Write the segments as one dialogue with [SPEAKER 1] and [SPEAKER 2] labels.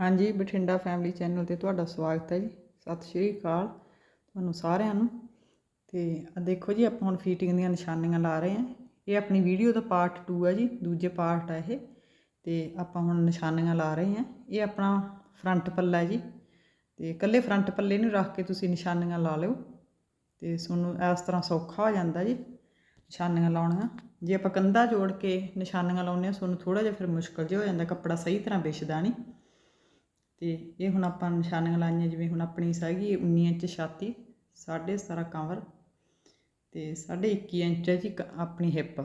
[SPEAKER 1] ਹਾਂਜੀ, Bathinda family channel ਤੇ ਤੁਹਾਡਾ ਸਵਾਗਤ ਹੈ ਜੀ। ਸਤਿ ਸ਼੍ਰੀ ਅਕਾਲ ਤੁਹਾਨੂੰ ਸਾਰਿਆਂ ਨੂੰ। ਤੇ ਆ ਦੇਖੋ ਜੀ, ਆਪਾਂ ਹੁਣ ਫੀਟਿੰਗ ਦੀਆਂ ਨਿਸ਼ਾਨੀਆਂ ਲਾ ਰਹੇ ਹਾਂ। ਇਹ ਆਪਣੀ ਵੀਡੀਓ ਦਾ ਪਾਰਟ 2 ਹੈ ਜੀ, ਦੂਜੇ ਪਾਰਟ ਹੈ ਇਹ। ਤੇ ਆਪਾਂ ਹੁਣ ਨਿਸ਼ਾਨੀਆਂ ਲਾ ਰਹੇ ਹਾਂ। ਇਹ ਆਪਣਾ ਫਰੰਟ ਪੱਲਾ ਹੈ ਜੀ। ਤੇ ਇਕੱਲੇ ਫਰੰਟ ਪੱਲੇ ਨੂੰ ਰੱਖ ਕੇ ਤੁਸੀਂ ਨਿਸ਼ਾਨੀਆਂ ਲਾ ਲਿਓ। ਤੇ ਤੁਹਾਨੂੰ ਇਸ ਤਰ੍ਹਾਂ ਸੌਖਾ ਹੋ ਜਾਂਦਾ ਜੀ, ਨਿਸ਼ਾਨੀਆਂ ਲਾਉਣੀਆਂ ਜੇ ਆਪਾਂ ਕੰਧਾ ਜੋੜ ਕੇ ਨਿਸ਼ਾਨੀਆਂ ਲਾਉਂਦੇ ਹਾਂ, ਤੁਹਾਨੂੰ ਥੋੜਾ ਜਿਹਾ ਫਿਰ ਮੁਸ਼ਕਲ ਜਿਹਾ ਹੋ ਜਾਂਦਾ। ਕੱਪੜਾ ਸਹੀ ਤਰ੍ਹਾਂ ਵਿਛਦਾ ਨਹੀਂ। ਤੇ ਇਹ ਹੁਣ ਆਪਾਂ ਨਿਸ਼ਾਨੀਆਂ ਲਾਈਆਂ, ਜਿਵੇਂ ਹੁਣ ਆਪਣੀ ਹੈਗੀ 19 ਇੰਚ ਛਾਤੀ 17.5 ਕਵਰ ਤੇ 21 ਇੰਚ ਹੈ ਜੀ ਕ- ਆਪਣੀ ਹਿੱਪ।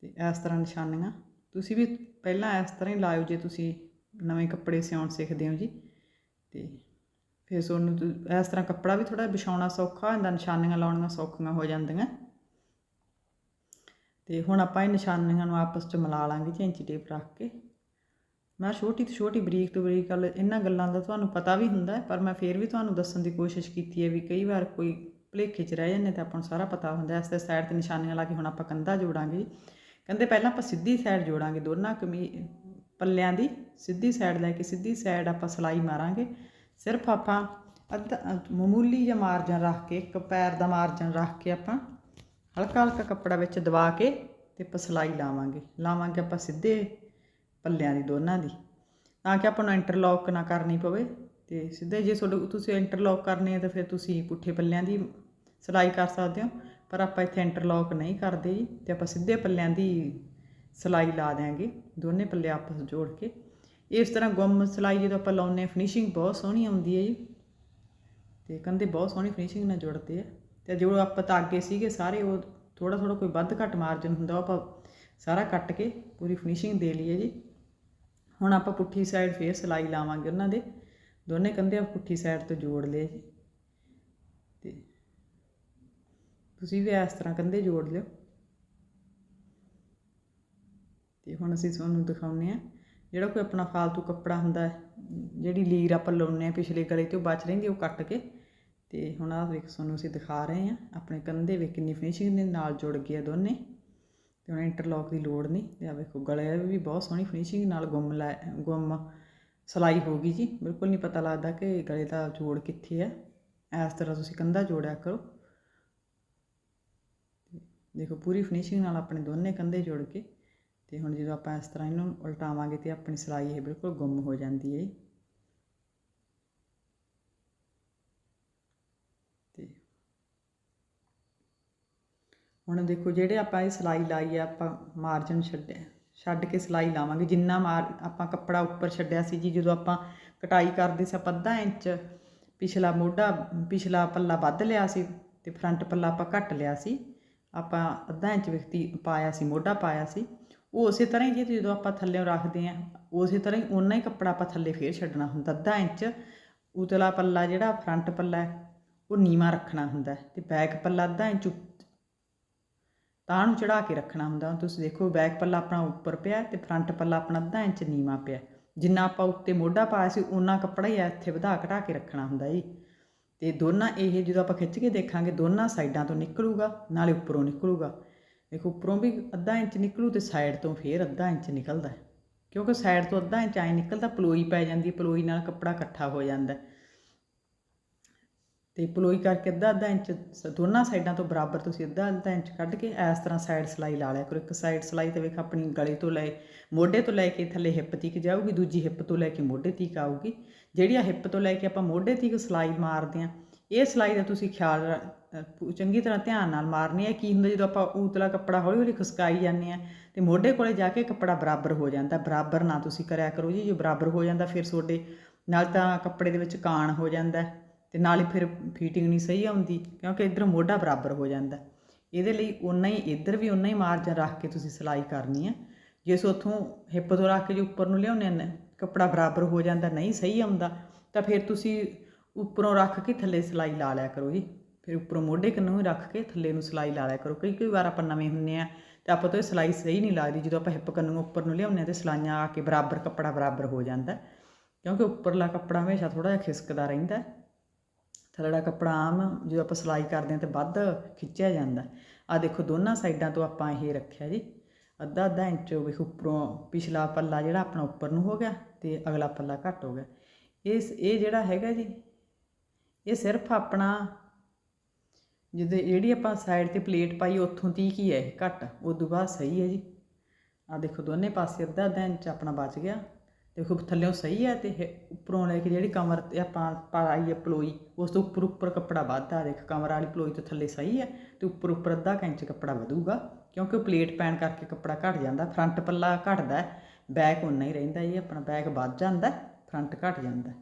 [SPEAKER 1] ਤੇ ਇਸ ਤਰ੍ਹਾਂ ਨਿਸ਼ਾਨੀਆਂ। ਤੁਸੀਂ ਵੀ ਪਹਿਲਾਂ ਇਸ ਤਰ੍ਹਾਂ ਹੀ ਲਾਇਓ ਜੇ ਤੁਸੀਂ ਨਵੇਂ ਕੱਪੜੇ ਸਿਉਣ ਸਿੱਖਦੇ ਹੋ ਜੀ। ਤੇ ਫਿਰ ਤੁਹਾਨੂੰ ਤੁ- ਇਸ ਤਰ੍ਹਾਂ ਕੱਪੜਾ ਵੀ ਥੋੜਾ ਵਿਛਾਉਣਾ ਸੌਖਾ ਹੋ ਜਾਂਦਾ ਨਿਸ਼ਾਨੀਆਂ ਲਾਉਣੀਆਂ ਸੌਖੀਆਂ ਹੋ ਜਾਂਦੀਆਂ। ਤੇ ਹੁਣ ਆਪਾਂ ਇਹ ਨਿਸ਼ਾਨੀਆਂ ਨੂੰ ਆਪਸ 'ਚ ਮਿਲਾ ਲਾਂਗੇ ਚੈਂਚੀ ਟੇਪ ਰੱਖ ਕੇ। ਮੈਂ ਛੋਟੀ ਤੋਂ ਛੋਟੀ, ਬਰੀਕ ਤੋਂ ਬਰੀਕ ਗੱਲ ਇਹਨਾਂ ਗੱਲਾਂ ਦਾ ਤੁਹਾਨੂੰ ਪਤਾ ਵੀ ਹੁੰਦਾ ਪਰ ਮੈਂ ਫੇਰ ਵੀ ਤੁਹਾਨੂੰ ਦੱਸਣ ਦੀ ਕੋਸ਼ਿਸ਼ ਕੀਤੀ ਹੈ ਵੀ ਕਈ ਵਾਰ ਕੋਈ ਭੁਲੇਖੇ 'ਚ ਰਹਿ ਜਾਂਦੇ ਤਾਂ ਆਪਾਂ ਨੂੰ ਸਾਰਾ ਪਤਾ ਹੁੰਦਾ ਇਸ ਤੇ ਸਾਈਡ ਤੇ ਨਿਸ਼ਾਨੀਆਂ ਲਾ ਕੇ ਹੁਣ ਆਪਾਂ ਕੰਧਾ ਜੋੜਾਂਗੇ ਜੀ। ਕਹਿੰਦੇ ਪਹਿਲਾਂ ਆਪਾਂ ਸਿੱਧੀ ਸਾਈਡ ਜੋੜਾਂਗੇ, ਦੋਨਾਂ ਕਮੀ ਪੱਲਿਆਂ ਦੀ ਸਿੱਧੀ ਸਾਈਡ ਲੈ ਕੇ ਸਿੱਧੀ ਸਾਈਡ ਆਪਾਂ ਸਲਾਈ ਮਾਰਾਂਗੇ। ਸਿਰਫ ਆਪਾਂ ਅੱਧਾ ਮਾਮੂਲੀ ਜਿਹਾ ਮਾਰਜਨ ਰੱਖ ਕੇ, ਇੱਕ ਪੈਰ ਦਾ ਮਾਰਜਨ ਰੱਖ ਕੇ ਆਪਾਂ ਹਲਕਾ ਹਲਕਾ ਕੱਪੜਾ ਵਿੱਚ ਦਬਾ ਕੇ ਤੇ ਆਪਾਂ ਸਲਾਈ ਲਾਵਾਂਗੇ। ਲਾਵਾਂਗੇ ਆਪਾਂ ਸਿੱਧੇ ਪੱਲਿਆਂ ਦੀ, ਦੋਨਾਂ ਦੀ। ਤਾਂ ਕਿ ਆਪਾਂ ਨੂੰ ਇੰਟਰਲੌਕ ਨਾ ਕਰਨੀ ਪਵੇ। ਤੇ ਸਿੱਧੇ ਜੇ ਤੁਹਾਡੇ ਤੁਸੀਂ ਇੰਟਰਲੌਕ ਕਰਨੇ ਹੈ ਤਾਂ ਫਿਰ ਤੁਸੀਂ ਪੁੱਠੇ ਪੱਲਿਆਂ ਦੀ ਸਿਲਾਈ ਕਰ ਸਕਦੇ ਹੋ। ਪਰ ਆਪਾਂ ਇੱਥੇ ਇੰਟਰਲੌਕ ਨਹੀਂ ਕਰਦੇ ਜੀ, ਤੇ ਆਪਾਂ ਸਿੱਧੇ ਪੱਲਿਆਂ ਦੀ ਸਿਲਾਈ ਲਾ ਦਿਆਂਗੇ, ਦੋਨੇ ਪੱਲੇ ਆਪਸ ਜੋੜ ਕੇ। ਇਸ ਤਰ੍ਹਾਂ ਗੁੰਮ ਸਿਲਾਈ ਜਦੋਂ ਆਪਾਂ ਲਾਉਂਦੇ ਹਾਂ ਫਿਨਿਸ਼ਿੰਗ ਬਹੁਤ ਸੋਹਣੀ ਆਉਂਦੀ ਹੈ ਜੀ। ਤੇ ਕੰਦੇ ਬਹੁਤ ਸੋਹਣੀ ਫਿਨਿਸ਼ਿੰਗ ਨਾਲ ਜੁੜਦੇ ਆ। ਤੇ ਜੋ ਆਪਾਂ ਤਾਗੇ ਸੀਗੇ ਸਾਰੇ, ਉਹ ਥੋੜਾ ਥੋੜਾ ਕੋਈ ਵੱਧ ਘੱਟ ਮਾਰਜਨ ਹੁੰਦਾ, ਉਹ ਆਪਾਂ ਸਾਰਾ ਕੱਟ ਕੇ ਪੂਰੀ ਫਿਨਿਸ਼ਿੰਗ ਦੇ ਲਈਏ ਜੀ। ਹੁਣ ਆਪਾਂ ਪੁੱਠੀ ਸਾਈਡ ਫੇਰ ਸਿਲਾਈ ਲਾਵਾਂਗੇ ਉਹਨਾਂ ਦੇ। ਦੋਨੇ ਕੰਧੇ ਆਪਾਂ ਪੁੱਠੀ ਸਾਈਡ ਤੋਂ ਜੋੜ ਲਏ ਜੀ। ਤੇ ਤੁਸੀਂ ਵੀ ਇਸ ਤਰ੍ਹਾਂ ਕੰਧੇ ਜੋੜ ਲਿਓ। ਤੇ ਹੁਣ ਅਸੀਂ ਤੁਹਾਨੂੰ ਦਿਖਾਉਂਦੇ ਆ ਜਿਹੜਾ ਕੋਈ ਆਪਣਾ ਫਾਲਤੂ ਕੱਪੜਾ ਹੁੰਦਾ ਜਿਹੜੀ ਲੀਰ ਆਪਾਂ ਲਾਉਂਦੇ ਆ ਪਿਛਲੇ ਗਲੇ ਤੇ ਉਹ ਬਚ ਰਹਿੰਦੀ, ਉਹ ਕੱਟ ਕੇ। ਤੇ ਹੁਣ ਆਹ ਵੇਖ, ਤੁਹਾਨੂੰ ਅਸੀਂ ਦਿਖਾ ਰਹੇ ਆ ਆਪਣੇ ਕੰਧੇ ਵਿੱਚ ਕਿੰਨੀ ਫਿਨਿਸ਼ਿੰਗ ਦੇ ਨਾਲ ਜੁੜ ਗਏ ਆ ਦੋਨੇ। ਤੇ ਹੁਣ ਇੰਟਰਲੌਕ ਦੀ ਲੋੜ ਨਹੀਂ। ਤੇ ਆ ਵੇਖੋ, ਗਲੇ ਵੀ ਬਹੁਤ ਸੋਹਣੀ ਫਿਨਿਸ਼ਿੰਗ ਨਾਲ ਗੁੰਮ ਲੈ, ਗੁੰਮ ਸਲਾਈ ਹੋ ਗਈ ਜੀ। ਬਿਲਕੁਲ ਨਹੀਂ ਪਤਾ ਲੱਗਦਾ ਕਿ ਗਲੇ ਦਾ ਜੋੜ ਕਿੱਥੇ ਹੈ ਇਸ ਤਰ੍ਹਾਂ ਤੁਸੀਂ ਕੰਧਾ ਜੋੜਿਆ ਕਰੋ। ਦੇਖੋ, ਪੂਰੀ ਫਿਨਿਸ਼ਿੰਗ ਨਾਲ ਆਪਣੇ ਦੋਨੇ ਕੰਧੇ ਜੋੜ ਕੇ। ਤੇ ਹੁਣ ਜਦੋਂ ਆਪਾਂ ਇਸ ਤਰ੍ਹਾਂ ਇਹਨੂੰ ਉਲਟਾਵਾਂਗੇ ਤੇ ਆਪਣੀ ਸਿਲਾਈ ਇਹ ਬਿਲਕੁਲ ਗੁੰਮ ਹੋ ਜਾਂਦੀ ਹੈ ਜੀ। ਤੇ ਹੁਣ ਦੇਖੋ ਜਿਹੜੇ ਆਪਾਂ ਇਹ ਸਿਲਾਈ ਲਾਈ ਆ, ਆਪਾਂ ਮਾਰਜਨ ਛੱਡਿਆ ਛੱਡ ਕੇ ਸਿਲਾਈ ਲਾਵਾਂਗੇ। ਜਿੰਨਾ ਮਾਰ ਆਪਾਂ ਕੱਪੜਾ ਉੱਪਰ ਛੱਡਿਆ ਸੀ ਜੀ, ਜਦੋਂ ਆਪਾਂ ਕਟਾਈ ਕਰਦੇ ਸੀ ਆਪਾਂ ਅੱਧਾ ਇੰਚ, ਪਿਛਲਾ ਮੋਢਾ, ਪਿਛਲਾ ਪੱਲਾ ਵੱਧ ਲਿਆ ਸੀ ਤੇ ਫਰੰਟ ਪੱਲਾ ਆਪਾਂ ਘੱਟ ਲਿਆ ਸੀ। ਆਪਾਂ ਅੱਧਾ ਇੰਚ ਵਿਖਤੀ ਪਾਇਆ ਸੀ, ਮੋਢਾ ਪਾਇਆ ਸੀ। ਉਹ ਉਸੇ ਤਰ੍ਹਾਂ ਹੀ ਜੇ, ਜਦੋਂ ਆਪਾਂ ਥੱਲੇ ਰੱਖਦੇ ਆਂ, ਉਸੇ ਤਰ੍ਹਾਂ ਹੀ ਓਨਾ ਹੀ ਕੱਪੜਾ ਆਪਾਂ ਥੱਲੇ ਫੇਰ ਛੱਡਣਾ ਹੁੰਦਾ। ਅੱਧਾ ਇੰਚ ਉਤਲਾ ਪੱਲਾ ਜਿਹੜਾ ਫਰੰਟ ਪੱਲਾ ਹੈ, ਉਹ ਨੀਵਾ ਰੱਖਣਾ ਹੁੰਦਾ ਹੈ ਤੇ ਬੈਕ ਪੱਲਾ ਅੱਧਾ ਇੰਚ ਤਾਂ ਨੂੰ ਚੜਾ ਕੇ ਰੱਖਣਾ ਹੁੰਦਾ। ਹੁਣ ਤੁਸੀਂ ਦੇਖੋ, ਬੈਕ ਪੱਲਾ ਆਪਣਾ ਉੱਪਰ ਪਿਆ ਤੇ ਫਰੰਟ ਪੱਲਾ ਆਪਣਾ ਅੱਧਾ ਇੰਚ ਨੀਵਾ ਪਿਆ। ਜਿੰਨਾ ਆਪਾਂ ਉੱਤੇ ਮੋਢਾ ਪਾਇਆ ਸੀ ਉਨਾ ਕੱਪੜਾ ਹੀ ਆ ਇੱਥੇ ਵਧਾ ਘਟਾ ਕੇ ਰੱਖਣਾ ਹੁੰਦਾ ਜੀ। ਤੇ ਦੋਨਾਂ ਇਹ ਜਦੋਂ ਆਪਾਂ ਖਿੱਚ ਕੇ ਦੇਖਾਂਗੇ, ਦੋਨਾਂ ਸਾਈਡਾਂ ਤੋਂ ਨਿਕਲੂਗਾ, ਨਾਲੇ ਉੱਪਰੋਂ ਨਿਕਲੂਗਾ। ਦੇਖੋ, ਉੱਪਰੋਂ ਵੀ ਅੱਧਾ ਇੰਚ ਨਿਕਲੂ ਤੇ ਸਾਈਡ ਤੋਂ ਫੇਰ ਅੱਧਾ ਇੰਚ ਨਿਕਲਦਾ। ਕਿਉਂਕਿ ਸਾਈਡ ਤੋਂ ਅੱਧਾ ਇੰਚ ਐ ਨਿਕਲਦਾ, ਪਲੋਈ ਪੈ ਜਾਂਦੀ, ਪਲੋਈ ਨਾਲ ਕੱਪੜਾ ਇਕੱਠਾ ਹੋ ਜਾਂਦਾ। ਤੇ ਪਲੋਈ ਕਰਕੇ ਅੱਧਾ ਅੱਧਾ ਇੰਚ ਸ- ਦੋਨਾਂ ਸਾਈਡਾਂ ਤੋਂ ਬਰਾਬਰ ਤੁਸੀਂ ਅੱਧਾ ਅੱਧਾ ਇੰਚ ਕੱਢ ਕੇ ਇਸ ਤਰ੍ਹਾਂ ਸਾਈਡ ਸਲਾਈ ਲਾ ਲਿਆ ਕਰੋ। ਇੱਕ ਸਾਈਡ ਸਲਾਈ ਤੇ ਵੇਖ ਆਪਣੀ ਗਲੇ ਤੋਂ ਲੈ, ਮੋਢੇ ਤੋਂ ਲੈ ਕੇ ਥੱਲੇ ਹਿੱਪ ਤੀਕ ਜਾਊਗੀ, ਦੂਜੀ ਹਿੱਪ ਤੋਂ ਲੈ ਕੇ ਮੋਢੇ ਤੀਕ ਆਊਗੀ। ਜਿਹੜੀ ਆ ਹਿੱਪ ਤੋਂ ਲੈ ਕੇ ਆਪਾਂ ਮੋਢੇ ਤੀਕ ਸਲਾਈ ਮਾਰਦੇ ਆ ਇਹ ਸਲਾਈ ਦਾ ਤੁਸੀਂ ਖਿਆਲ ਚੰਗੀ ਤਰ੍ਹਾਂ ਧਿਆਨ ਨਾਲ ਮਾਰਨੀ ਹੈ। ਕੀ ਹੁੰਦਾ ਜਦੋਂ ਆਪਾਂ ਉਤਲਾ ਕੱਪੜਾ ਹੌਲੀ ਹੌਲੀ ਖਸਕਾਈ ਜਾਂਦੇ ਆ ਤੇ ਮੋਢੇ ਕੋਲੇ ਜਾ ਕੇ ਕੱਪੜਾ ਬਰਾਬਰ ਹੋ ਜਾਂਦਾ। ਬਰਾਬਰ ਨਾ ਤੁਸੀਂ ਕਰਿਆ ਕਰੋ ਜੀ। ਜੇ ਬਰਾਬਰ ਹੋ ਜਾਂਦਾ ਫਿਰ ਤੁਹਾਡੇ ਨਾਲ ਤਾਂ ਕੱਪੜੇ ਦੇ ਵਿੱਚ ਕਾਣ ਹੋ ਜਾਂਦਾ। ਤੇ ਨਾਲ ਹੀ ਫਿਰ ਫੀਟਿੰਗ ਨਹੀਂ ਸਹੀ ਆਉਂਦੀ, ਕਿਉਂਕਿ ਇੱਧਰ ਮੋਢਾ ਬਰਾਬਰ ਹੋ ਜਾਂਦਾ। ਇਹਦੇ ਲਈ ਉਨਾ ਹੀ, ਇੱਧਰ ਵੀ ਉਨਾ ਹੀ ਮਾਰਜਨ ਰੱਖ ਕੇ ਤੁਸੀਂ ਸਿਲਾਈ ਕਰਨੀ ਹੈ ਜੇ ਸੋ ਉੱਥੋਂ ਹਿੱਪ ਤੋਂ ਰੱਖ ਕੇ ਜੇ ਉੱਪਰ ਨੂੰ ਲਿਆਉਂਦੇ ਨੇ, ਕੱਪੜਾ ਬਰਾਬਰ ਹੋ ਜਾਂਦਾ, ਨਹੀਂ ਸਹੀ ਆਉਂਦਾ, ਤਾਂ ਫਿਰ ਤੁਸੀਂ ਉੱਪਰੋਂ ਰੱਖ ਕੇ ਥੱਲੇ ਸਿਲਾਈ ਲਾ ਲਿਆ ਕਰੋ ਜੀ। ਫਿਰ ਉੱਪਰੋਂ ਮੋਢੇ ਕੰਨੋਂ ਹੀ ਰੱਖ ਕੇ ਥੱਲੇ ਨੂੰ ਸਿਲਾਈ ਲਾ ਲਿਆ ਕਰੋ। ਕਈ ਕਈ ਵਾਰ ਆਪਾਂ ਨਵੇਂ ਹੁੰਨੇ ਆ ਤੇ ਆਪਾਂ ਤੋਂ ਇਹ ਸਿਲਾਈ ਸਹੀ ਨਹੀਂ ਲੱਗਦੀ। ਜਦੋਂ ਆਪਾਂ ਹਿੱਪ ਕੰਨੋਂ ਉੱਪਰ ਨੂੰ ਲਿਆਉਂਦੇ ਆ ਤੇ ਸਿਲਾਈਆਂ ਆ ਕੇ ਬਰਾਬਰ, ਕੱਪੜਾ ਬਰਾਬਰ ਹੋ ਜਾਂਦਾ। ਕਿਉਂਕਿ ਉੱਪਰਲਾ ਕੱਪੜਾ ਹਮੇਸ਼ਾ ਥੋੜਾ ਜਿਹਾ ਖਿਸਕਦਾ ਰਹਿੰਦਾ। ਥੱਲੜਾ ਕੱਪੜਾ ਆਮ ਜਦੋਂ ਆਪਾਂ ਸਿਲਾਈ ਕਰਦੇ ਹਾਂ ਤੇ ਵੱਧ ਖਿੱਚਿਆ ਜਾਂਦਾ। ਆ ਦੇਖੋ ਦੋਨਾਂ ਸਾਈਡਾਂ ਤੋਂ ਆਪਾਂ ਇਹ ਰੱਖਿਆ ਜੀ। ਅੱਧਾ ਅੱਧਾ ਇੰਚ ਵੇਖ ਉੱਪਰੋਂ ਪਿਛਲਾ ਪੱਲਾ ਜਿਹੜਾ ਆਪਣਾ ਉੱਪਰ ਨੂੰ ਹੋ ਗਿਆ ਤੇ ਅਗਲਾ ਪੱਲਾ ਘੱਟ ਹੋ ਗਿਆ। ਇਸ ਇਹ ਜਿਹੜਾ ਹੈਗਾ ਜੀ, ਇਹ ਸਿਰਫ ਆਪਣਾ ਜਦੋਂ ਜਿਹੜੀ ਆਪਾਂ ਸਾਈਡ ਤੇ ਪਲੇਟ ਪਾਈ ਉੱਥੋਂ ਤੀਕ ਹੀ ਹੈ ਇਹ ਘੱਟ ਤੋਂ ਬਾਅਦ ਸਹੀ ਹੈ ਜੀ। ਆ ਦੇਖੋ ਦੋਨੇ ਪਾਸੇ ਅੱਧਾ ਅੱਧਾ ਇੰਚ ਆਪਣਾ ਬਚ ਗਿਆ। ਦੇਖੋ ਥੱਲੇੋਂ ਸਹੀ ਹੈ ਤੇ ਇਹ ਉੱਪਰੋਂ ਲੈ ਕੇ ਜਿਹੜੀ ਕਮਰ ਤੇ ਆਪਾਂ ਪਾਈ ਹੈ ਪਲੋਈ, ਉਸ ਤੋਂ ਉੱਪਰ ਉੱਪਰ ਕੱਪੜਾ ਵੱਧਦਾ, ਦੇਖ ਕਮਰ ਵਾਲੀ ਪਲੋਈ ਤੋਂ ਥੱਲੇ ਸਹੀ ਹੈ ਤੇ ਉੱਪਰ ਉੱਪਰ ਅੱਧਾ ਕੁ ਇੰਚ ਕੱਪੜਾ ਵਧੂਗਾ, ਕਿਉਂਕਿ ਪਲੇਟ ਪੈਣ ਕਰਕੇ ਕੱਪੜਾ ਘਟ ਜਾਂਦਾ, ਫਰੰਟ ਪੱਲਾ ਘਟਦਾ, ਬੈਕ ਉਨਾ ਹੀ ਰਹਿੰਦਾ ਇਹ ਆਪਣਾ ਬੈਕ ਵੱਧ ਜਾਂਦਾ, ਫਰੰਟ ਘਟ ਜਾਂਦਾ।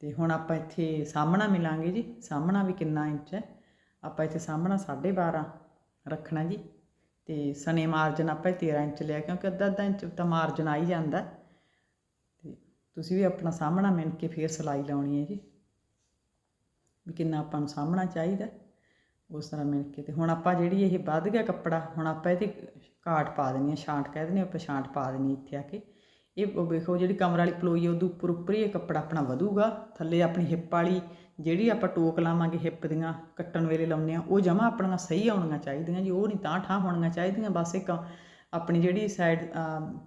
[SPEAKER 1] ਤੇ ਹੁਣ ਆਪਾਂ ਇੱਥੇ ਸਾਹਮਣਾ ਮਿਲਾਂਗੇ ਜੀ, ਸਾਹਮਣਾ ਵੀ ਕਿੰਨਾ ਇੰਚ ਹੈ? ਆਪਾਂ ਇੱਥੇ ਸਾਹਮਣਾ 12.5 ਰੱਖਣਾ ਜੀ, ਤੇ ਸਨੇ ਮਾਰਜਨ ਆਪਾਂ 13 ਇੰਚ ਲਿਆ, ਕਿਉਂਕਿ ਅੱਧਾ ਅੱਧਾ ਇੰਚ ਤਾਂ ਮਾਰਜਨ ਆ ਹੀ ਜਾਂਦਾ। ਤੁਸੀਂ ਵੀ ਆਪਣਾ ਸਾਹਮਣਾ ਮਿਣ ਕੇ ਫੇਰ ਸਿਲਾਈ ਲਾਉਣੀ ਹੈ ਜੀ। ਵੀ ਕਿੰਨਾ ਆਪਾਂ ਨੂੰ ਸਾਹਮਣਾ ਚਾਹੀਦਾ ਉਸ ਤਰ੍ਹਾਂ ਮਿਣ ਕੇ। ਤੇ ਹੁਣ ਆਪਾਂ ਜਿਹੜੀ ਇਹ ਵੱਧ ਗਿਆ ਕੱਪੜਾ, ਹੁਣ ਆਪਾਂ ਇਹਦੇ ਕਾਟ ਪਾ ਦੇਣੀ ਹੈ, ਛਾਂਟ ਕਹਿ ਦਿੰਦੇ ਆਪਾਂ ਛਾਂਟ ਪਾ ਦੇਣੀ ਇੱਥੇ ਆ ਕੇ। ਇਹ ਵੇਖੋ ਜਿਹੜੀ ਕਮਰ ਵਾਲੀ ਪਲੋਈ ਹੈ ਉਹਦੇ ਉੱਪਰ ਉੱਪਰ ਹੀ ਇਹ ਕੱਪੜਾ ਆਪਣਾ ਵਧੂਗਾ। ਥੱਲੇ ਆਪਣੀ ਹਿੱਪ ਵਾਲੀ ਜਿਹੜੀ ਆਪਾਂ ਟੋਕ ਲਾਵਾਂਗੇ ਹਿੱਪ ਦੀਆਂ, ਕੱਟਣ ਵੇਲੇ ਲਾਉਂਦੇ ਆ ਉਹ ਜਮਾ ਆਪਣੀਆਂ ਸਹੀ ਆਉਣੀਆਂ ਚਾਹੀਦੀਆਂ ਜੀ, ਉਹ ਨਹੀਂ ਤਾਂ ਠਾਂ ਹੋਣੀਆਂ ਚਾਹੀਦੀਆਂ। ਬਸ ਇੱਕ ਆਪਣੀ ਜਿਹੜੀ ਸਾਈਡ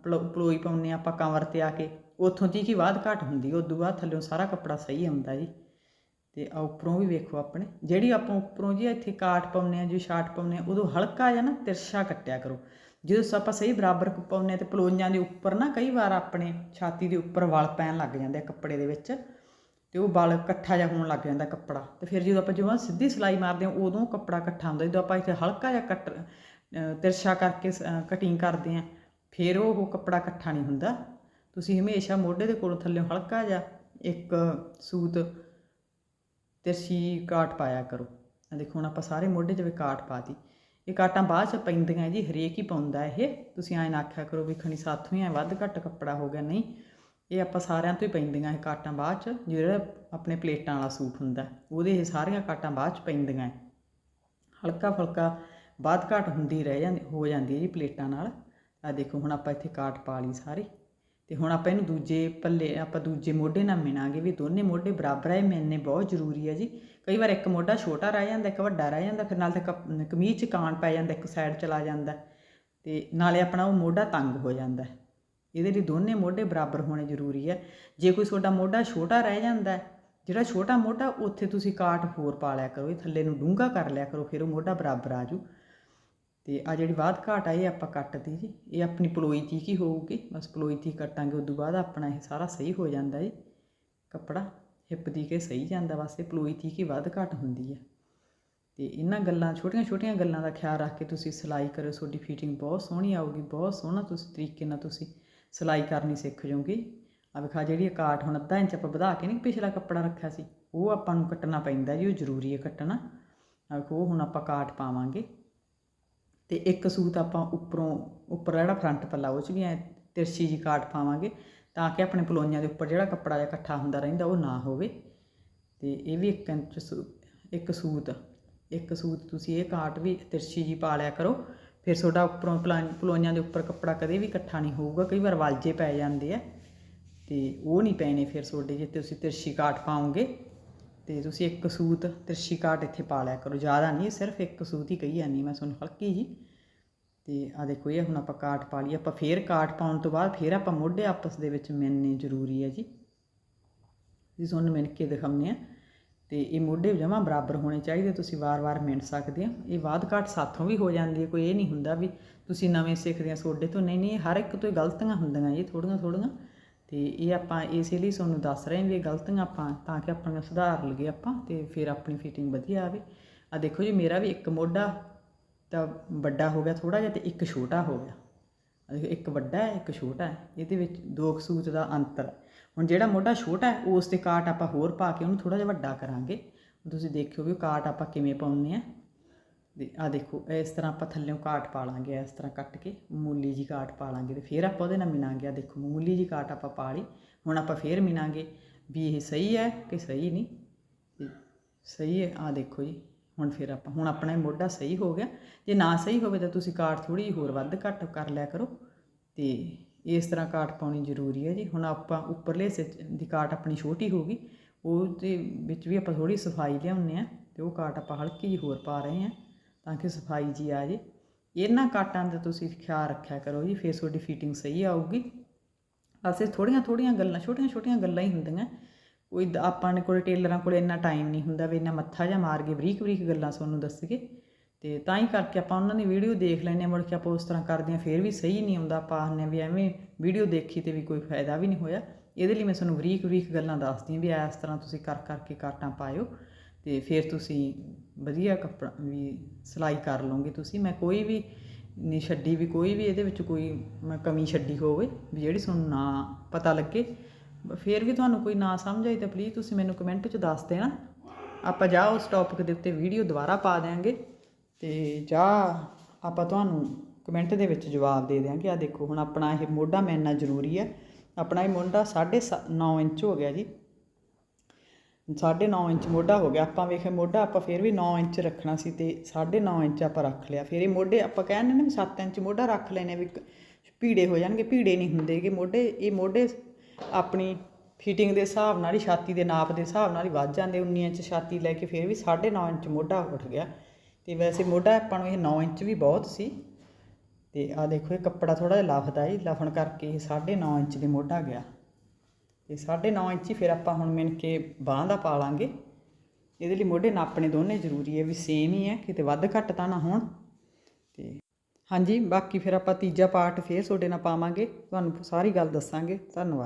[SPEAKER 1] ਪਲੋਈ ਪਾਉਂਦੇ ਆ ਆਪਾਂ ਕਮਰ ਤੇ ਆ ਕੇ ਉੱਥੋਂ ਦੀ ਕੀ ਬਾਅਦ ਘਟ ਹੁੰਦੀ ਉਦੋਂ ਬਾਅਦ ਥੱਲੇੋਂ ਸਾਰਾ ਕੱਪੜਾ ਸਹੀ ਆਉਂਦਾ ਜੀ। ਤੇ ਆ ਉੱਪਰੋਂ ਵੀ ਵੇਖੋ ਆਪਣੇ ਜਿਹੜੀ ਆਪਾਂ ਉੱਪਰੋਂ ਜੀ ਇੱਥੇ ਕਾਟ ਪਾਉਂਦੇ ਆ ਜੋ ਸ਼ਾਰਟ ਪਾਉਂਦੇ ਆ ਉਦੋਂ ਹਲਕਾ ਜਿਹਾ ਨਾ ਤਿਰਛਾ ਕੱਟਿਆ ਕਰੋ। ਜਦੋਂ ਆਪਾਂ ਸਹੀ ਬਰਾਬਰ ਪਾਉਂਦੇ ਆ ਤੇ ਪਲੋਈਆਂ ਦੇ ਉੱਪਰ ਨਾ ਕਈ ਵਾਰ ਆਪਣੇ ਛਾਤੀ ਦੇ ਉੱਪਰ ਵਲ ਪੈਣ ਲੱਗ ਜਾਂਦੇ ਆ ਕੱਪੜੇ ਦੇ ਵਿੱਚ ਤੇ ਉਹ ਵਲ ਇਕੱਠਾ ਜਿਹਾ ਹੋਣ ਲੱਗ ਜਾਂਦਾ ਕੱਪੜਾ। ਤੇ ਫਿਰ ਜਦੋਂ ਆਪਾਂ ਜਿਵੇਂ ਸਿੱਧੀ ਸਿਲਾਈ ਮਾਰਦੇ ਆ ਉਦੋਂ ਕੱਪੜਾ ਇਕੱਠਾ ਹੁੰਦਾ। ਜਦੋਂ ਆਪਾਂ ਇੱਥੇ ਹਲਕਾ ਜਿਹਾ ਕੱਟ ਅ, ਤਿਰਛਾ ਕਰਕੇ ਕਟਿੰਗ ਕਰਦੇ ਆ ਫਿਰ ਉਹ ਕੱਪੜਾ ਇਕੱਠਾ ਨਹੀਂ ਹੁੰਦਾ। ਤੁਸੀਂ ਹਮੇਸ਼ਾ ਮੋਢੇ ਦੇ ਕੋਲ ਥੱਲੇ ਹਲਕਾ ਜਿਹਾ ਇੱਕ ਸੂਤ ਤਿਰਛੀ ਕਾਟ ਪਾਇਆ ਕਰੋ। ਆ ਦੇਖੋ, ਹੁਣ ਆਪਾਂ ਸਾਰੇ ਮੋਢੇ 'ਚ ਵੀ ਕਾਟ ਪਾਤੀ ਇਹ ਕਾਟਾਂ ਬਾਅਦ 'ਚ ਪੈਂਦੀਆਂ ਜੀ, ਹਰੇਕ ਹੀ ਪਾਉਂਦਾ ਇਹ। ਤੁਸੀਂ ਐਂ ਨਾ ਆਖਿਆ ਕਰੋ ਵੀ ਖਣੀ ਸਾਥੋਂ ਹੀ ਐ ਵੱਧ ਘੱਟ ਕੱਪੜਾ ਹੋ ਗਿਆ, ਨਹੀਂ। ਇਹ ਆਪਾਂ ਸਾਰਿਆਂ ਤੋਂ ਹੀ ਪੈਂਦੀਆਂ ਇਹ ਕਾਟਾਂ ਬਾਅਦ 'ਚ, ਜਿਹੜਾ ਆਪਣੇ ਪਲੇਟਾਂ ਵਾਲਾ ਸੂਟ ਹੁੰਦਾ, ਉਹਦੇ ਇਹ ਸਾਰੀਆਂ ਕਾਟਾਂ ਬਾਅਦ 'ਚ ਪੈਂਦੀਆਂ। ਹਲਕਾ ਫੁਲਕਾ ਬਾਅਦ ਘਾਟ ਹੁੰਦੀ ਰਹਿ ਜਾਂਦੀ, ਹੋ ਜਾਂਦੀ ਹੈ ਜੀ ਪਲੇਟਾਂ ਨਾਲ। ਆ ਦੇਖੋ, ਹੁਣ ਆਪਾਂ ਇੱਥੇ ਕਾਟ ਪਾ ਲਈ ਸਾਰੀ। ਤੇ ਹੁਣ ਆਪਾਂ ਇਹਨੂੰ ਦੂਜੇ ਪੱਲੇ, ਆਪਾਂ ਦੂਜੇ ਮੋਢੇ ਨਾਲ ਮਿਣਾਂਗੇ ਵੀ ਦੋਨੇ ਮੋਢੇ ਬਰਾਬਰ ਆਏ ਮਿਲਨੇ ਬਹੁਤ ਜ਼ਰੂਰੀ ਹੈ ਜੀ। ਕਈ ਵਾਰ ਇੱਕ ਮੋਢਾ ਛੋਟਾ ਰਹਿ ਜਾਂਦਾ, ਇੱਕ ਵੱਡਾ ਰਹਿ ਜਾਂਦਾ, ਫਿਰ ਨਾਲ ਤਾਂ ਕਮੀਜ਼ 'ਚ ਕਾਣ ਪੈ ਜਾਂਦਾ, ਇੱਕ ਸਾਈਡ ਚਲਾ ਜਾਂਦਾ। ਤੇ ਨਾਲੇ ਆਪਣਾ ਉਹ ਮੋਢਾ ਤੰਗ ਹੋ ਜਾਂਦਾ। ਇਹਦੇ ਲਈ ਦੋਨੇ ਮੋਢੇ ਬਰਾਬਰ ਹੋਣੇ ਜ਼ਰੂਰੀ ਹੈ ਜੇ ਕੋਈ ਤੁਹਾਡਾ ਮੋਢਾ ਛੋਟਾ ਰਹਿ ਜਾਂਦਾ, ਜਿਹੜਾ ਛੋਟਾ ਮੋਢਾ, ਉੱਥੇ ਤੁਸੀਂ ਕਾਟ ਹੋਰ ਪਾ ਲਿਆ ਕਰੋ, ਇਹ ਥੱਲੇ ਨੂੰ ਡੂੰਘਾ ਕਰ ਲਿਆ ਕਰੋ, ਫਿਰ ਉਹ ਮੋਢਾ ਬਰਾਬਰ ਆ ਜੂ। ਤੇ ਆ ਜਿਹੜੀ ਬਾਅਦ ਘਾਟ ਆ, ਇਹ ਆਪਾਂ ਕੱਟਦੀ ਜੀ। ਇਹ ਆਪਣੀ ਪਲੋਈ ਤੀ ਕੀ ਹੋਊਗੀ। ਬਸ ਪਲੋਈ ਤੀ ਕੱਟਾਂਗੇ, ਉਦੋਂ ਬਾਅਦ ਆਪਣਾ ਇਹ ਸਾਰਾ ਸਹੀ ਹੋ ਜਾਂਦਾ ਜੀ। ਕੱਪੜਾ ਹਿੱਪ ਦੀ ਕੇ ਸਹੀ ਜਾਂਦਾ, ਬਸ ਇਹ ਪਲੋਈ ਤੀ ਕੀ ਵੱਧ ਘਾਟ ਹੁੰਦੀ ਹੈ ਤੇ ਇਹਨਾਂ ਗੱਲਾਂ, ਛੋਟੀਆਂ ਛੋਟੀਆਂ ਗੱਲਾਂ ਦਾ ਖਿਆਲ ਰੱਖ ਕੇ ਤੁਸੀਂ ਸਿਲਾਈ ਕਰੋ ਤੁਹਾਡੀ ਫਿਟਿੰਗ ਬਹੁਤ ਸੋਹਣੀ ਆਊਗੀ, ਬਹੁਤ ਸੋਹਣਾ ਤੁਸੀਂ ਤਰੀਕੇ ਨਾਲ ਤੁਸੀਂ ਸਿਲਾਈ ਕਰਨੀ ਸਿੱਖ ਜਾਓਗੇ। ਆ ਵਿਖਾ ਜਿਹੜੀ ਇਹ ਕਾਟ ਹੁਣ ਅੱਧਾ ਇੰਚ ਆਪਾਂ ਵਧਾ ਕੇ ਨਹੀਂ ਪਿਛਲਾ ਕੱਪੜਾ ਰੱਖਿਆ ਸੀ, ਉਹ ਆਪਾਂ ਨੂੰ ਕੱਟਣਾ ਪੈਂਦਾ ਜੀ, ਉਹ ਜ਼ਰੂਰੀ ਹੈ ਕੱਟਣਾ। ਆ ਉਹ ਹੁਣ ਆਪਾਂ ਕਾਟ ਪਾਵਾਂਗੇ। ਤੇ ਇੱਕ ਸੂਤ ਆਪਾਂ ਉੱਪਰੋਂ, ਉੱਪਰ ਜਿਹੜਾ ਫਰੰਟ ਪੱਲਾ, ਉਹ 'ਚ ਵੀ ਐ ਤਿਰਛੀ ਜੀ ਕਾਟ ਪਾਵਾਂਗੇ ਤਾਂ ਕਿ ਆਪਣੇ ਪਲੋਈਆਂ ਦੇ ਉੱਪਰ ਜਿਹੜਾ ਕੱਪੜਾ ਜਿਹਾ ਇਕੱਠਾ ਹੁੰਦਾ ਰਹਿੰਦਾ, ਉਹ ਨਾ ਹੋਵੇ। ਤੇ ਇਹ ਵੀ ਇੱਕ ਇੰਚ ਸੂ- ਇੱਕ ਸੂਤ ਇੱਕ ਸੂਤ ਤੁਸੀਂ ਇਹ ਕਾਟ ਵੀ ਤਿਰਛੀ ਜੀ ਪਾ ਲਿਆ ਕਰੋ। ਫਿਰ ਤੁਹਾਡਾ ਉੱਪਰੋਂ ਪਲਾ- ਪਲੋਈਆਂ ਦੇ ਉੱਪਰ ਕੱਪੜਾ ਕਦੇ ਵੀ ਇਕੱਠਾ ਨਹੀਂ ਹੋਊਗਾ, ਕਈ ਵਾਰ ਵਾਲਜੇ ਪੈ ਜਾਂਦੇ ਆ ਤੇ ਉਹ ਨਹੀਂ ਪੈਣੇ ਫਿਰ ਤੁਹਾਡੇ ਜੇ ਤੁਸੀਂ ਤਿਰਛੀ ਕਾਟ ਪਾਓਗੇ ਤੇ ਤੁਸੀਂ ਇੱਕ ਸੂਤ ਤਿਰਛੀ ਕਾਟ ਇੱਥੇ ਪਾ ਲਿਆ ਕਰੋ। ਜ਼ਿਆਦਾ ਨਹੀਂ, ਸਿਰਫ ਇੱਕ ਸੂਤ ਹੀ ਕਹੀ ਜਾਂਦੀ ਮੈਂ ਤੁਹਾਨੂੰ, ਹਲਕੀ ਜੀ ਤੇ ਆ ਦੇਖੋ, ਇਹ ਹੁਣ ਆਪਾਂ ਕਾਟ ਪਾ ਲਈ। ਆਪਾਂ ਫੇਰ ਕਾਟ ਪਾਉਣ ਤੋਂ ਬਾਅਦ ਫੇਰ ਆਪਾਂ ਮੋਢੇ ਆਪਸ ਦੇ ਵਿੱਚ ਮਿਲਣੇ ਜ਼ਰੂਰੀ ਹੈ ਜੀ। ਜੀ ਤੁਹਾਨੂੰ ਮਿਣ ਕੇ ਦਿਖਾਉਂਦੇ ਆ ਤੇ ਇਹ ਮੋਢੇ ਜਮਾ ਬਰਾਬਰ ਹੋਣੇ ਚਾਹੀਦੇ, ਤੁਸੀਂ ਵਾਰ-ਵਾਰ ਮਿਣ ਸਕਦੇ ਆ ਇਹ ਬਾਅਦ ਘਾਟ ਸਾਥੋਂ ਵੀ ਹੋ ਜਾਂਦੀ ਹੈ, ਕੋਈ ਇਹ ਨਹੀਂ ਹੁੰਦਾ ਵੀ ਤੁਸੀਂ ਨਵੇਂ ਸਿੱਖਦੇ ਆ ਸੋਡੇ ਤੋਂ। ਨਹੀਂ ਨਹੀਂ ਹਰ ਇੱਕ ਤੋਂ ਹੀ ਗਲਤੀਆਂ ਹੁੰਦੀਆਂ ਜੀ ਥੋੜੀਆਂ ਥੋੜੀਆਂ ਤੇ ਇਹ ਆਪਾਂ ਇਸੇ ਲਈ ਤੁਹਾਨੂੰ ਦੱਸ ਰਹੇ ਹਾਂ ਵੀ ਇਹ ਗਲਤੀਆਂ ਆਪਾਂ ਤਾਂ ਕਿ ਆਪਣੀਆਂ ਸੁਧਾਰ ਲਈਏ ਆਪਾਂ ਤੇ ਫਿਰ ਆਪਣੀ ਫਿਟਿੰਗ ਵਧੀਆ ਆਵੇ। ਆ ਦੇਖੋ ਜੀ, ਮੇਰਾ ਵੀ ਇੱਕ ਮੋਢਾ ਤਾਂ ਵੱਡਾ ਹੋ ਗਿਆ ਥੋੜਾ ਜਿਹਾ ਤੇ ਇੱਕ ਛੋਟਾ ਹੋ ਗਿਆ। ਦੇਖੋ, ਇੱਕ ਵੱਡਾ ਹੈ, ਇੱਕ ਛੋਟਾ ਹੈ। ਇਹਦੇ ਵਿੱਚ ਦੋ ਕੁ ਸੂਤ ਦਾ ਅੰਤਰ ਹੈ। ਹੁਣ ਜਿਹੜਾ ਮੋਢਾ ਛੋਟਾ ਹੈ, ਉਸ ਤੇ ਕਾਟ ਆਪਾਂ ਹੋਰ ਪਾ ਕੇ ਉਹਨੂੰ ਥੋੜਾ ਜਿਹਾ ਵੱਡਾ ਕਰਾਂਗੇ। ਤੁਸੀਂ ਦੇਖਿਓ ਵੀ ਕਾਟ ਆਪਾਂ ਕਿਵੇਂ ਪਾਉਂਦੇ ਆ ਤੇ ਆ ਦੇਖੋ, ਇਸ ਤਰ੍ਹਾਂ ਆਪਾਂ ਥੱਲੇੋਂ ਕਾਟ ਪਾ ਲਾਂਗੇ, ਇਸ ਤਰ੍ਹਾਂ ਕੱਟ ਕੇ ਮੂਲੀ ਜੀ ਕਾਟ ਪਾ ਲਾਂਗੇ ਤੇ ਫਿਰ ਆਪਾਂ ਉਹਦੇ ਨਾਲ ਮਿਣਾਂਗੇ ਆ ਦੇਖੋ, ਮੂਲੀ ਜੀ ਕਾਟ ਆਪਾਂ ਪਾ ਲਈ, ਹੁਣ ਆਪਾਂ ਫਿਰ ਮਿਣਾਂਗੇ ਵੀ ਇਹ ਸਹੀ ਹੈ ਕਿ ਸਹੀ ਨਹੀਂ? ਤੇ ਸਹੀ ਹੈ ਆ ਦੇਖੋ ਜੀ, ਹੁਣ ਫਿਰ ਆਪਾਂ, ਹੁਣ ਆਪਣਾ ਮੋਢਾ ਸਹੀ ਹੋ ਗਿਆ। ਜੇ ਨਾ ਸਹੀ ਹੋਵੇ ਤਾਂ ਤੁਸੀਂ ਕਾਟ ਥੋੜੀ ਜਿਹੀ ਹੋਰ ਵੱਧ ਘੱਟ ਕਰ ਲਿਆ ਕਰੋ। ਤੇ ਇਸ ਤਰ੍ਹਾਂ ਕਾਟ ਪਾਉਣੀ ਜ਼ਰੂਰੀ ਹੈ ਜੀ। ਹੁਣ ਆਪਾਂ ਉੱਪਰਲੇ ਹਿੱਸੇ ਦੀ ਕਾਟ ਆਪਣੀ ਛੋਟੀ ਹੋ ਗਈ ਉਹ ਦੇ ਵਿੱਚ ਵੀ ਆਪਾਂ ਥੋੜੀ ਸਫ਼ਾਈ ਲਿਆਉਂਦੇ ਆ ਤੇ ਉਹ ਕਾਟ ਆਪਾਂ ਹਲਕੀ ਜਿਹੀ ਹੋਰ ਪਾ ਰਹੇ ਆ ਤਾਂ ਕਿ ਸਫ਼ਾਈ ਜੀ ਆ ਜੇ। ਇਹਨਾਂ ਕਾਟਾਂ ਦਾ ਤੁਸੀਂ ਖਿਆਲ ਰੱਖਿਆ ਕਰੋ ਜੀ, ਫੇਰ ਤੁਹਾਡੀ ਫਿਟਿੰਗ ਸਹੀ ਆਊਗੀ। ਅਸੀਂ ਥੋੜੀਆਂ ਥੋੜੀਆਂ ਗੱਲਾਂ, ਛੋਟੀਆਂ ਛੋਟੀਆਂ ਗੱਲਾਂ ਹੀ ਹੁੰਦੀਆਂ। ਕੋਈ ਦ- ਆਪਾਂ ਨੇ ਕੋਲ ਟੇਲਰਾਂ ਕੋਲ ਇੰਨਾ ਟਾਈਮ ਨਹੀਂ ਹੁੰਦਾ ਵੀ ਇੰਨਾ ਮੱਥਾ ਜਾਂ ਮਾਰ ਕੇ ਬਰੀਕ ਬਰੀਕ ਗੱਲਾਂ ਤੁਹਾਨੂੰ ਦੱਸ ਦੱਸੀਏ ਤੇ ਤਾਂ ਹੀ ਕਰਕੇ ਆਪਾਂ ਉਹਨਾਂ ਦੀ ਵੀਡੀਓ ਦੇਖ ਲੈਂਦੇ ਹਾਂ, ਮੁੜ ਕੇ ਆਪਾਂ ਉਸ ਤਰ੍ਹਾਂ ਕਰਦੇ ਹਾਂ, ਫੇਰ ਵੀ ਸਹੀ ਨਹੀਂ ਆਉਂਦਾ। ਆਪਾਂ ਆਖਦੇ ਹਾਂ ਵੀ ਐਵੇਂ ਵੀਡੀਓ ਦੇਖੀ ਤੇ ਵੀ ਕੋਈ ਫਾਇਦਾ ਵੀ ਨਹੀਂ ਹੋਇਆ। ਇਹਦੇ ਲਈ ਮੈਂ ਤੁਹਾਨੂੰ ਬਰੀਕ ਬਰੀਕ ਗੱਲਾਂ ਦੱਸਦੀ ਹਾਂ ਵੀ ਇਸ ਤਰ੍ਹਾਂ ਤੁਸੀਂ ਕਰ ਕਰਕੇ ਕਾਟਾਂ ਪਾਇਓ। ਤੇ ਫਿਰ ਤੁਸੀਂ ਵਧੀਆ ਕੱਪੜਾ ਵੀ ਸਿਲਾਈ ਕਰ ਲਓਗੇ ਤੁਸੀਂ। ਮੈਂ ਕੋਈ ਵੀ ਨਹੀਂ ਛੱਡੀ ਵੀ ਕੋਈ ਵੀ ਇਹਦੇ ਵਿੱਚ ਕੋਈ ਮੈਂ ਕਮੀ ਛੱਡੀ ਹੋਵੇ ਵੀ ਜਿਹੜੀ ਤੁਹਾਨੂੰ ਨਾ ਪਤਾ ਲੱਗੇ। ਫਿਰ ਵੀ ਤੁਹਾਨੂੰ ਕੋਈ ਨਾ ਸਮਝ ਆਈ ਤਾਂ ਪਲੀਜ਼ ਤੁਸੀਂ ਮੈਨੂੰ ਕਮੈਂਟ 'ਚ ਦੱਸ ਦੇਣਾ। ਆਪਾਂ ਜਾ ਉਸ ਟੌਪਿਕ ਦੇ ਉੱਤੇ ਵੀਡੀਓ ਦੁਬਾਰਾ ਪਾ ਦਿਆਂਗੇ ਤੇ ਜਾ ਆਪਾਂ ਤੁਹਾਨੂੰ ਕਮੈਂਟ ਦੇ ਵਿੱਚ ਜਵਾਬ ਦੇ ਦਿਆਂਗੇ। ਆ ਦੇਖੋ ਹੁਣ ਆਪਣਾ ਇਹ ਮੋਢਾ ਮੈਨਾ ਜ਼ਰੂਰੀ ਹੈ ਆਪਣਾ ਇਹ ਮੋਢਾ 9.5 ਇੰਚ ਹੋ ਗਿਆ ਜੀ। 9.5 ਇੰਚ ਮੋਢਾ ਹੋ ਗਿਆ। ਆਪਾਂ ਵੇਖੇ ਮੋਢਾ ਆਪਾਂ ਫਿਰ ਵੀ 9 ਇੰਚ ਰੱਖਣਾ ਸੀ ਤੇ 9.5 ਇੰਚ ਆਪਾਂ ਰੱਖ ਲਿਆ। ਫਿਰ ਇਹ ਮੋਢੇ ਆਪਾਂ ਕਹਿੰਦੇ ਨੇ ਵੀ 7 ਇੰਚ ਮੋਢਾ ਰੱਖ ਲੈਨੇ ਵੀ ਭੀੜੇ ਹੋ ਜਾਣਗੇ, ਭੀੜੇ ਨਹੀਂ ਹੁੰਦੇ ਕਿ ਮੋਢੇ। ਇਹ ਮੋਢੇ ਆਪਣੀ ਫਿਟਿੰਗ ਦੇ ਹਿਸਾਬ ਨਾਲ ਹੀ, ਛਾਤੀ ਦੇ ਨਾਪ ਦੇ ਹਿਸਾਬ ਨਾਲ ਹੀ ਵੱਧ ਜਾਂਦੇ। 19 ਇੰਚ ਛਾਤੀ ਲੈ ਕੇ ਫਿਰ ਵੀ 9.5 ਇੰਚ ਮੋਢਾ ਉੱਠ ਗਿਆ। ਤੇ ਵੈਸੇ ਮੋਢਾ ਆਪਾਂ ਨੂੰ ਇਹ 9 ਇੰਚ ਵੀ ਬਹੁਤ ਸੀ। ਤੇ ਆ ਦੇਖੋ ਇਹ ਕੱਪੜਾ ਥੋੜਾ ਜਿਹਾ ਲਫਦਾ ਹੀ ਲਫਣ ਕਰਕੇ ਇਹ 9.5 ਇੰਚ ਦੇ ਮੋਢਾ ਗਿਆ। ਤੇ 9.5 ਇੰਚ ਫਿਰ ਆਪਾਂ ਹੁਣ ਮਿਣ ਕੇ ਬਾਂਹ ਦਾ ਪਾ ਲਾਂਗੇ। ਇਹਦੇ ਲਈ ਮੋਢੇ ਨਾਪਣੇ ਦੋਨੇ ਜ਼ਰੂਰੀ ਹੈ ਵੀ ਸੇਮ ਹੀ ਹੈ, ਕਿਤੇ ਵੱਧ ਘੱਟ ਤਾਂ ਨਾ ਹੋਣ। ਤੇ ਹਾਂਜੀ, ਬਾਕੀ ਫਿਰ ਆਪਾਂ ਤੀਜਾ ਪਾਰਟ ਫੇਰ ਤੁਹਾਡੇ ਨਾਲ ਪਾਵਾਂਗੇ। ਤੁਹਾਨੂੰ ਸਾਰੀ ਗੱਲ ਦੱਸਾਂਗੇ। ਧੰਨਵਾਦ।